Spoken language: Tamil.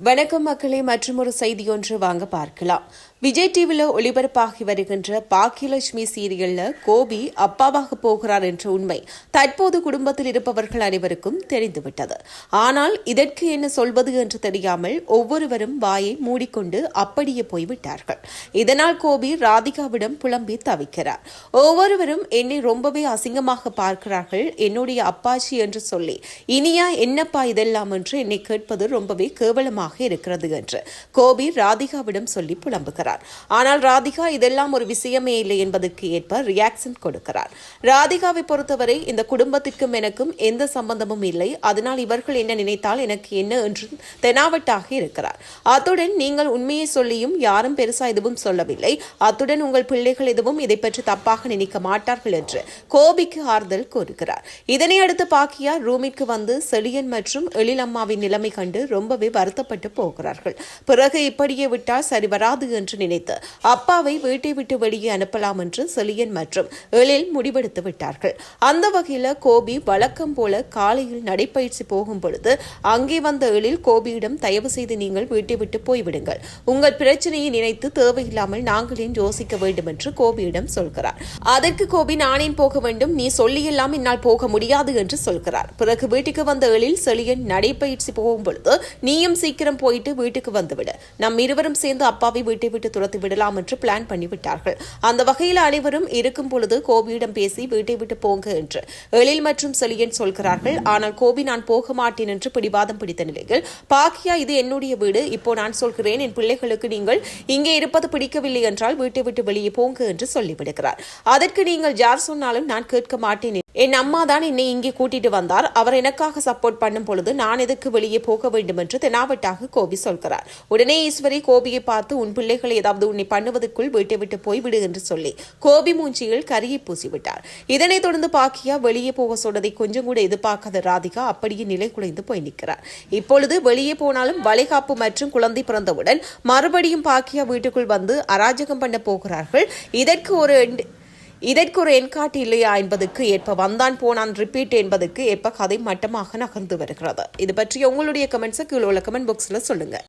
வணக்கம் மக்களே மற்றும் ஒரு செய்தி ஒன்று வாங்க பார்க்கலாம். விஜய் டிவியில் ஒளிபரப்பாகி வருகின்ற பாக்கியலட்சுமி சீரியலில் கோபி அப்பாவாக போகிறார் என்ற உண்மை தற்போது குடும்பத்தில் இருப்பவர்கள் அனைவருக்கும் தெரிந்துவிட்டது. ஆனால் இதற்கு என்ன சொல்வது என்று தெரியாமல் ஒவ்வொருவரும் வாயை மூடிக்கொண்டு அப்படியே போய்விட்டார்கள். இதனால் கோபி ராதிகாவிடம் புலம்பி தவிக்கிறார். ஒவ்வொருவரும் என்னை ரொம்பவே அசிங்கமாக பார்க்கிறார்கள். என்னுடைய அப்பாச்சி என்று சொல்லி இனியா என்னப்பா இதெல்லாம்? என்று என்னை கேட்பது ரொம்பவே கேவலமாக அதிகமாக இருக்கிறது என்று. கோபி ராதிகாவிடம் சொல்லி புலம்புகிறார். ஆனால் ராதிகா இதெல்லாம் ஒரு விஷயமே இல்லை என்பதற்கு ஏற்ப ரியாக்ஷன் கொடுக்கிறார். ராதிகாவை பொறுத்தவரை இந்த குடும்பத்திற்கும் எனக்கும் எந்த சம்பந்தமும் இல்லை. அதனால் இவர்கள் என்ன நினைத்தால் எனக்கு என்ன என்று தெனாவட்டாக இருக்கிறார். அத்துடன் நீங்கள் உண்மையை சொல்லியும் யாரும் பெருசா எதுவும் சொல்லவில்லை. அத்துடன் உங்கள் பிள்ளைகள் எதுவும் இதை பற்றி தப்பாக நினைக்க மாட்டார்கள் என்று கோபிக்கு ஆறுதல் கூறுகிறார். இதனை அடுத்து பாக்கியா ரூமிற்கு வந்து செழியன் மற்றும் எழிலம்மாவின் நிலைமை கண்டு ரொம்பவே வருத்தப்பட்டு போகிறார்கள். பிறகு இப்படியே விட்டால் சரி வராது என்று நினைத்து அப்பாவை வீட்டை விட்டு வெளியே அனுப்பலாம் என்று செலியன் மற்றும் எழில் முடிவெடுத்து விட்டார்கள். அந்த வகையில் கோபி வழக்கம் போல காலையில் நடைப்பயிற்சி போகும் பொழுது அங்கே வந்த எழில் கோபியிடம் தயவு செய்து நீங்கள் வீட்டை விட்டு போய்விடுங்கள். உங்கள் பிரச்சனையை நினைத்து தேவையில்லாமல் நாங்களே யோசிக்க வேண்டும் என்று கோபியிடம் சொல்கிறார். அதற்கு கோபி நானே போக வேண்டும். நீ சொல்லியெல்லாம் என்னால் போக முடியாது என்று சொல்கிறார். பிறகு வீட்டுக்கு வந்த எழில் செழியன் நடைப்பயிற்சி போகும் பொழுது நீயும் சீக்கிரம் சீக்கிரம் போயிட்டு வீட்டுக்கு வந்துவிடு. நம் இருவரும் சேர்ந்து அப்பாவை வீட்டை விட்டு துரத்தி விடலாம் என்று பிளான் பண்ணிவிட்டார்கள். அந்த வகையில் அனைவரும் இருக்கும் பொழுது கோபியிடம் பேசி வீட்டை விட்டு போங்க என்று எழில் மற்றும் செலியன் சொல்கிறார்கள். ஆனால் கோபி நான் போக மாட்டேன் என்று பிடிவாதம் பிடித்த நிலையில் பாக்கியா இது என்னுடைய வீடு. இப்போ நான் சொல்கிறேன் என் பிள்ளைகளுக்கு நீங்கள் இங்கே இருப்பது பிடிக்கவில்லை என்றால் வீட்டை விட்டு வெளியே போங்க என்று சொல்லிவிடுகிறார். அதற்கு நீங்கள் யார் சொன்னாலும் நான் கேட்க மாட்டேன். என் அம்மா தான் என்னை இங்கே கூட்டிட்டு வந்தார். அவர் எனக்காக சப்போர்ட் பண்ணும் பொழுது நான் எதுக்கு வெளியே போக வேண்டும் என்று தெனாவட்டாக கோபி சொல்கிறார். உடனே ஈஸ்வரி கோபியை பார்த்து உன் பிள்ளைகள் ஏதாவது உன்னை பண்ணுவதற்குள் வீட்டை விட்டு போய்விடு என்று சொல்லி கோபி மூஞ்சியில் கரியை பூசிவிட்டார். இதனைத் தொடர்ந்து பாக்கியா வெளியே போக சொன்னதை கொஞ்சம் கூட எதிர்பார்க்காத ராதிகா அப்படியே நிலை குலைந்து போய் நிற்கிறார். இப்பொழுது வெளியே போனாலும் வளைகாப்பு மற்றும் குழந்தை பிறந்தவுடன் மறுபடியும் பாக்கியா வீட்டுக்குள் வந்து அராஜகம் பண்ண போகிறார்கள். இதற்கு ஒரு இதற்கு ஒரு என்காட்டு இல்லையா என்பதுக்கு ஏற்ப வந்தான் போனான் ரிப்பீட் என்பதுக்கு ஏற்ப கதை மட்டமாக நகர்ந்து வருகிறது. இது பற்றி உங்களுடைய கமெண்ட்ஸை கீழே உள்ள கமெண்ட் பாக்ஸில் சொல்லுங்கள்